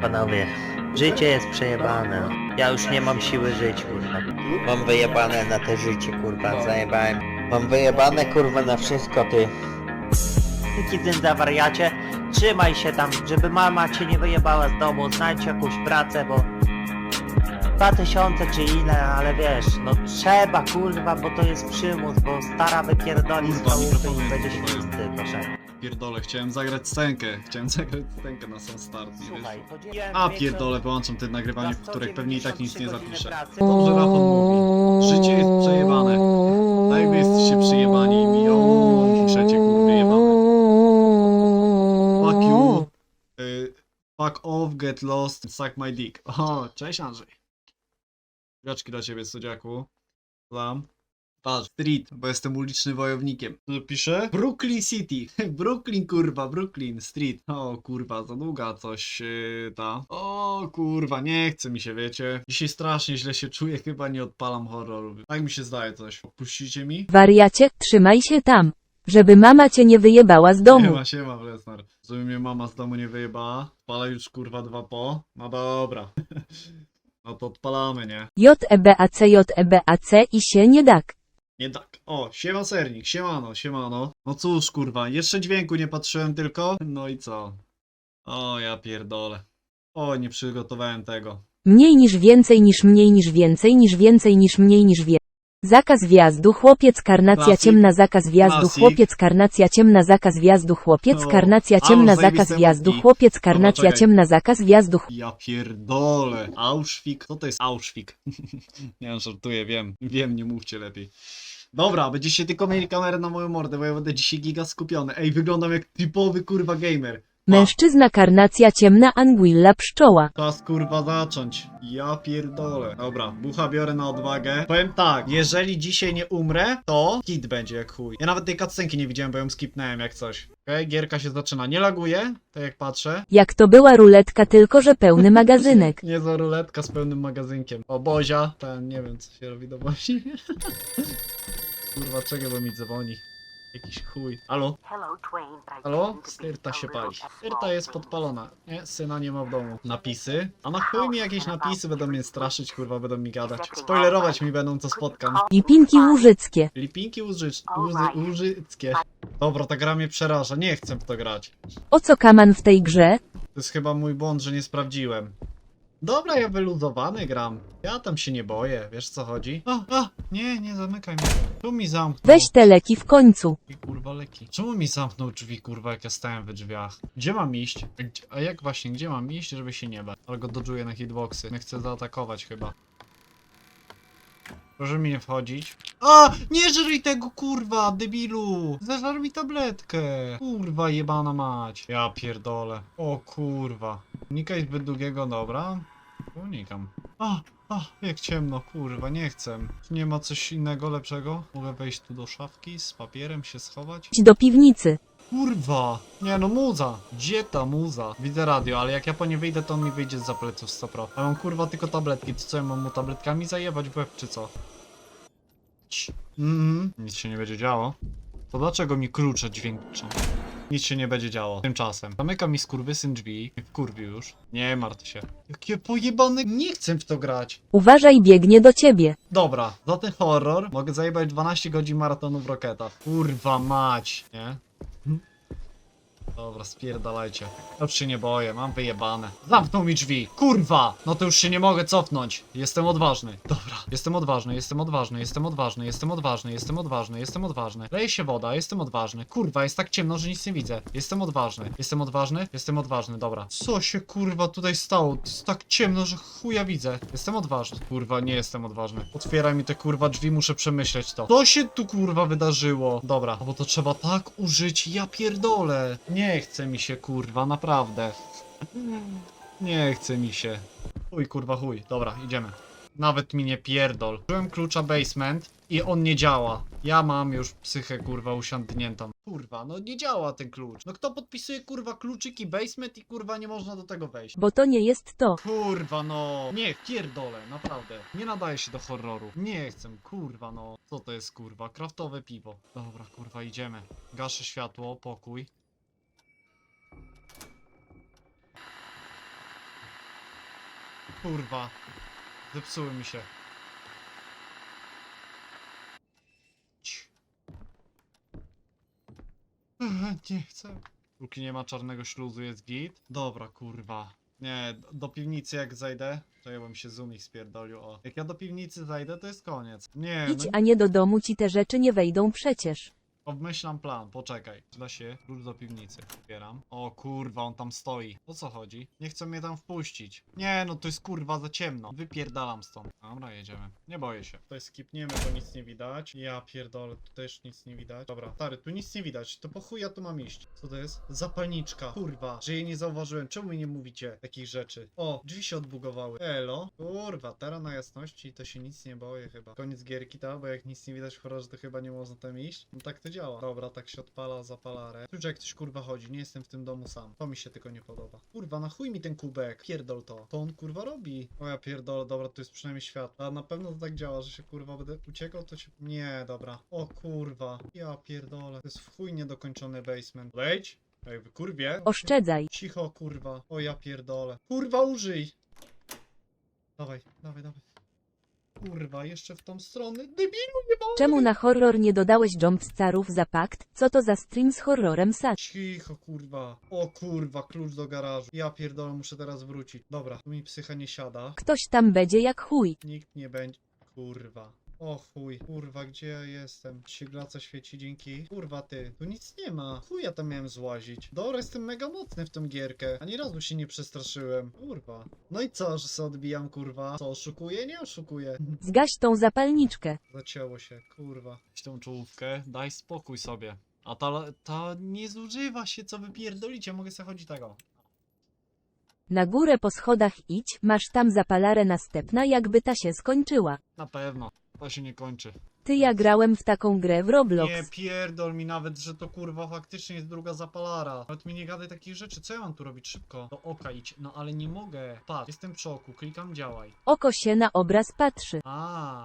Panowie, życie jest przejebane. Ja już nie mam siły żyć, kurwa. Mam wyjebane na te życie, kurwa, zajebałem. Mam wyjebane, kurwa, na wszystko, ty. Dzięki tym za wariacie, trzymaj się tam, żeby mama cię nie wyjebała z domu, znajdź jakąś pracę, bo... Dwa tysiące czy ile, ale wiesz, no trzeba, kurwa, bo to jest przymus, bo stara wypierdoli z i będzie proszę. Pierdolę, chciałem zagrać scenkę. Chciałem zagrać scenkę na sam start. Nie Słuchaj, wyszło. A pierdolę, wyłączam te nagrywanie, w których pewnie i tak nic nie 193 zapiszę. Dobrze Rafał mówi. Życie jest przejebane. Tak wy jesteście przyjebani i mi o piszecie kurwy jebane. Fuck you. Y, fuck off, get lost, suck my dick. O, cześć Andrzej. Graczki dla ciebie, Sodziaku. Tam. Patrz, street, bo jestem ulicznym wojownikiem. Tu pisze? Brooklyn City. Brooklyn, kurwa, Brooklyn Street. O, kurwa, za długa coś yy, ta. O, kurwa, nie chce mi się, wiecie. Dzisiaj strasznie źle się czuję, chyba nie odpalam horroru. Tak mi się zdaje coś. Puścicie mi? Wariacie, trzymaj się tam, żeby mama cię nie wyjebała z domu. Siema, siema, Wlesnar. Żeby mnie mama z domu nie wyjebała. Odpala już, kurwa, dwa po. No dobra. no to odpalamy, nie? JEBAC, JEBAC i się nie dak. Nie tak. O, siema sernik, siemano, siemano. No cóż, kurwa, jeszcze dźwięku nie patrzyłem tylko. No i co? O, ja pierdolę. O, nie przygotowałem tego. Mniej niż więcej niż mniej niż więcej niż więcej niż mniej niż wie. Zakaz wjazdu, chłopiec, karnacja ciemna, zakaz wjazdu, chłopiec, karnacja ciemna, zakaz wjazdu, chłopiec, karnacja ciemna, zakaz wjazdu, chłopiec, karnacja ciemna, zakaz wjazdu, Ja pierdolę. Auschwitz. Co to jest Auschwitz? nie żartuję, wiem. Wiem, nie mówcie lepiej. Dobra, będziecie tylko mieli kamerę na moją mordę, bo ja będę dzisiaj giga skupiony. Ej, wyglądam jak typowy kurwa gamer. Mężczyzna, karnacja ciemna, anguilla, pszczoła. Czas kurwa zacząć. Ja pierdolę. Dobra, bucha biorę na odwagę. Powiem tak, jeżeli dzisiaj nie umrę, to hit będzie jak chuj. Ja nawet tej cutscenki nie widziałem, bo ją skipnąłem jak coś. Okej, gierka się zaczyna. Nie laguje, tak jak patrzę. Jak to była ruletka, tylko że pełny magazynek. Nie za ruletka z pełnym magazynkiem. O, Bozia. Ten, nie wiem co się robi do Bozi. Kurwa, czego bo mi dzwoni. Jakiś chuj. Halo? Halo? Styrta się pali. Styrta jest podpalona. Nie, syna nie ma w domu. Napisy? A na chuj mi jakieś napisy będą mnie straszyć, kurwa, będą mi gadać. Spoilerować mi będą, co spotkam. Lipinki łużyckie. Lipinki łużycz, łużyckie. Dobra, ta gra mnie przeraża. Nie chcę w to grać. O co kaman w tej grze? To jest chyba mój błąd, że nie sprawdziłem. Dobra, ja wyluzowany gram. Ja tam się nie boję, wiesz co chodzi? A, a, nie, nie zamykaj mnie. Tu mi zamknął. Weź te leki w końcu. I kurwa leki. Czemu mi zamknął drzwi, kurwa, jak ja stałem we drzwiach? Gdzie mam iść? A, gdzie, a jak właśnie, gdzie mam iść, żeby się nie bać? Ale go dodżuję na hitboxy. Nie chcę zaatakować chyba. Proszę mi nie wchodzić. A! Nie żryj tego, kurwa, debilu! Zażar mi tabletkę! Kurwa, jebana mać. Ja pierdolę. O kurwa. Unikaj zbyt długiego, dobra. Unikam. A! A! Jak ciemno, kurwa, nie chcę. Czy nie ma coś innego, lepszego? Mogę wejść tu do szafki z papierem, się schować? Idź do piwnicy. Kurwa! Nie no, muza! Gdzie ta muza? Widzę radio, ale jak ja po nie wyjdę, to on mi wyjdzie z pleców 100%. A mam kurwa tylko tabletki, to co ja mam mu tabletkami zajebać w łeb, czy co? Mhm. Nic się nie będzie działo. To dlaczego mi klucze dźwięczą? Nic się nie będzie działo. Tymczasem. Zamyka mi skurwysyn drzwi. Wkurwił już. Nie martw się. Jakie pojebane... Nie chcę w to grać. Uważaj, biegnie do ciebie. Dobra, za ten horror mogę zajebać 12 godzin maratonu w Rocketach. Kurwa mać, nie? Dobra, spierdalajcie. Już się nie boję, mam wyjebane. Zamknął mi drzwi. Kurwa! No to już się nie mogę cofnąć. Jestem odważny. Dobra, jestem odważny, jestem odważny, jestem odważny, jestem odważny, jestem odważny, jestem odważny. Leje się woda, jestem odważny. Kurwa, jest tak ciemno, że nic nie widzę. Jestem odważny. Jestem odważny? Jestem odważny, dobra. Co się kurwa tutaj stało? To jest tak ciemno, że chuja widzę. Jestem odważny. Kurwa, nie jestem odważny. Otwieraj mi te kurwa drzwi, muszę przemyśleć to. Co się tu kurwa wydarzyło? Dobra, bo to trzeba tak użyć, ja pierdolę. Nie chce mi się kurwa, naprawdę. Nie chce mi się. Chuj kurwa chuj. Dobra, idziemy. Nawet mi nie pierdol. Użyłem klucza basement i on nie działa. Ja mam już psychę kurwa usiądniętą. Kurwa, no nie działa ten klucz. No kto podpisuje kurwa kluczyki basement i kurwa nie można do tego wejść? Bo to nie jest to. Kurwa no. Nie, pierdolę, naprawdę. Nie nadaje się do horroru. Nie chcę, kurwa no. Co to jest kurwa? Kraftowe piwo. Dobra, kurwa, idziemy. Gaszę światło, pokój. Kurwa. Zepsuły mi się. Nie chcę. Póki nie ma czarnego śluzu, jest git. Dobra, kurwa. Nie, do- do piwnicy jak zajdę, to ja bym się z nich spierdolił, o. Jak ja do piwnicy zajdę, to jest koniec. Nie, Idź, no a nie do domu ci te rzeczy nie wejdą przecież. Obmyślam plan, poczekaj. Da się, klucz do piwnicy. Otwieram. O kurwa, on tam stoi. O co chodzi? Nie chcą mnie tam wpuścić. Nie, no to jest kurwa za ciemno. Wypierdalam stąd. Dobra, jedziemy. Nie boję się. Tutaj skipniemy, bo nic nie widać. Ja pierdolę, tu też nic nie widać. Dobra, stary, tu nic nie widać. To po chuj ja tu mam iść. Co to jest? Zapalniczka. Kurwa, że jej nie zauważyłem. Czemu mi nie mówicie takich rzeczy? O, drzwi się odbugowały. Elo. Kurwa, teraz na jasności to się nic nie boję chyba. Koniec gierki, ta, bo jak nic nie widać w horrorze, to chyba nie można tam iść. No tak to działa. Dobra, tak się odpala, zapala re. Czuć jak ktoś kurwa chodzi, nie jestem w tym domu sam. To mi się tylko nie podoba. Kurwa, na chuj mi ten kubek. Pierdol to. To on kurwa robi. O ja pierdolę, dobra, to jest przynajmniej światło. A na pewno to tak działa, że się kurwa będę uciekał, to się... Nie, dobra. O kurwa. Ja pierdolę. To jest w chuj niedokończony basement. Wejdź. Ej, wy kurwie. Oszczędzaj. Cicho, kurwa. O ja pierdolę. Kurwa, użyj! Dawaj, dawaj, dawaj. Kurwa, jeszcze w tą stronę. Debilu, nie mogę! Czemu na horror nie dodałeś jumpscarów za pakt? Co to za stream z horrorem sać? Cicho, kurwa. O kurwa, klucz do garażu. Ja pierdolę, muszę teraz wrócić. Dobra, tu mi psycha nie siada. Ktoś tam będzie jak chuj. Nikt nie będzie. Kurwa. O chuj, kurwa, gdzie ja jestem? Świeglaca świeci, dzięki. Kurwa ty, tu nic nie ma. Chuj ja tam miałem złazić. Dobra, jestem mega mocny w tą gierkę. Ani razu się nie przestraszyłem. Kurwa. No i co, że se odbijam, kurwa? Co, oszukuję? Nie oszukuję. Zgaś tą zapalniczkę. Zacięło się, kurwa. Weź tą czołówkę, daj spokój sobie. A ta, ta nie zużywa się, co wy pierdolicie, mogę sobie chodzić tego. Na górę po schodach idź, masz tam zapalarę następna jakby ta się skończyła. Na pewno, to się nie kończy. Ty ja grałem w taką grę w Roblox. Nie pierdol mi nawet, że to kurwa faktycznie jest druga zapalara. Nawet mi nie gadaj takich rzeczy, co ja mam tu robić? Szybko. Do oka idź. No ale nie mogę. Patrz, jestem w szoku, klikam działaj. Oko się na obraz patrzy. A.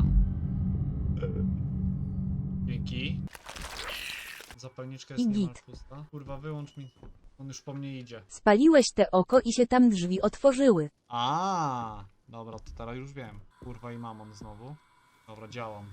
Dzięki. Zapalniczka jest I niemal git. pusta. Kurwa, wyłącz mi. On już po mnie idzie. Spaliłeś te oko i się tam drzwi otworzyły. A, dobra, to teraz już wiem. Kurwa i mamon znowu. Dobra, działam.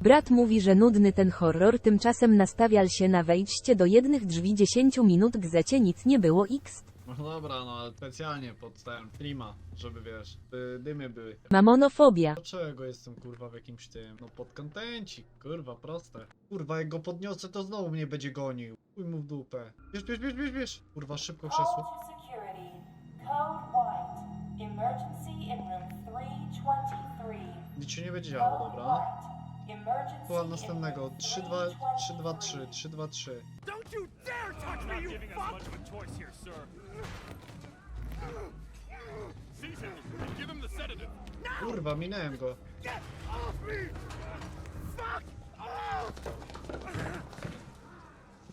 Brat mówi, że nudny ten horror, tymczasem nastawial się na wejście do jednych drzwi 10 minut gzecie nic nie było x. No dobra, no ale specjalnie podstałem streama, żeby wiesz, by dymy były. Mamonofobia. Dlaczego jestem kurwa w jakimś tym? No pod kontencik, kurwa, proste. Kurwa, jak go podniosę, to znowu mnie będzie gonił. Chuj mu w dupę. Bierz, bierz, bierz, bierz, bierz. Kurwa, szybko krzesło. Nic się nie będzie działo, dobra. in następnego. room 3, 2, 3, 2, 3, 323. 3, 2, 3. Don't you dare touch me, fuck! sedative. Kurwa, minąłem go.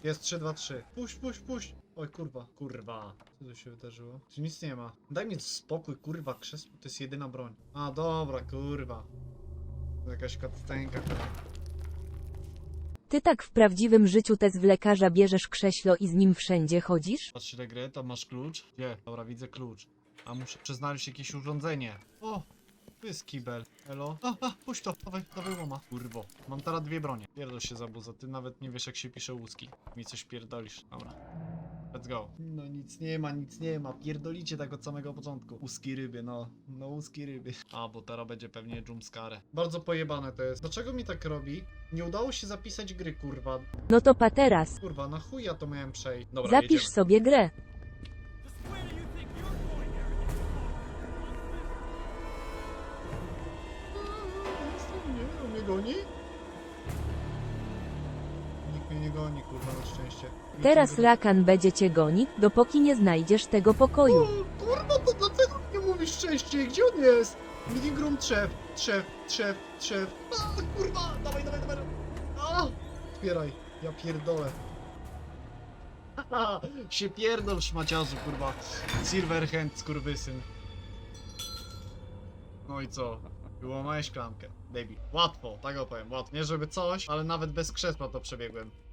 Jest 3, 2, 3. Puść, puść, puść. Oj, kurwa, kurwa. Co tu się wydarzyło? Tu nic nie ma. Daj mi spokój, kurwa, krzesło to jest jedyna broń. A, dobra, kurwa. To Jakaś kadstenka chyba. Ty tak w prawdziwym życiu te z lekarza bierzesz krześlo i z nim wszędzie chodzisz? Patrz ile gry, tam masz klucz? Gdzie? Dobra, widzę klucz. A muszę przeznaleźć jakieś urządzenie. O! Tu jest kibel. Elo? A, a, puść to, dawaj, dawaj łoma. Kurwo. Mam teraz dwie bronie. Pierdol się zabuza, ty nawet nie wiesz jak się pisze łuski. Mi coś pierdolisz. Dobra. Let's go. No nic nie ma, nic nie ma. Pierdolicie tak od samego początku. Łuski ryby, no. No łuski ryby. A, bo teraz będzie pewnie jumpscare. Bardzo pojebane to jest. Dlaczego mi tak robi? Nie udało się zapisać gry, kurwa. No to pa teraz. Kurwa, na chuj ja to miałem przejść. Dobra, Zapisz jedziemy. sobie grę. Nie, on mnie goni? Goni, kurwa, na szczęście. Teraz nie rakan będzie cię gonić, dopóki nie znajdziesz tego pokoju. O, kurwa, to dlaczego nie mówisz częściej? Gdzie on jest? Meeting room trzew, trzew, trzew, trzew. A, kurwa, dawaj, dawaj, dawaj. A, otwieraj, ja pierdolę. Haha, się pierdol, szmaciarzu, kurwa. Silverhand, skurwysyn. No i co? Wyłamałeś klamkę. Baby. Łatwo, tak opowiem, łatwo. Nie żeby coś, ale nawet bez krzesła to przebiegłem.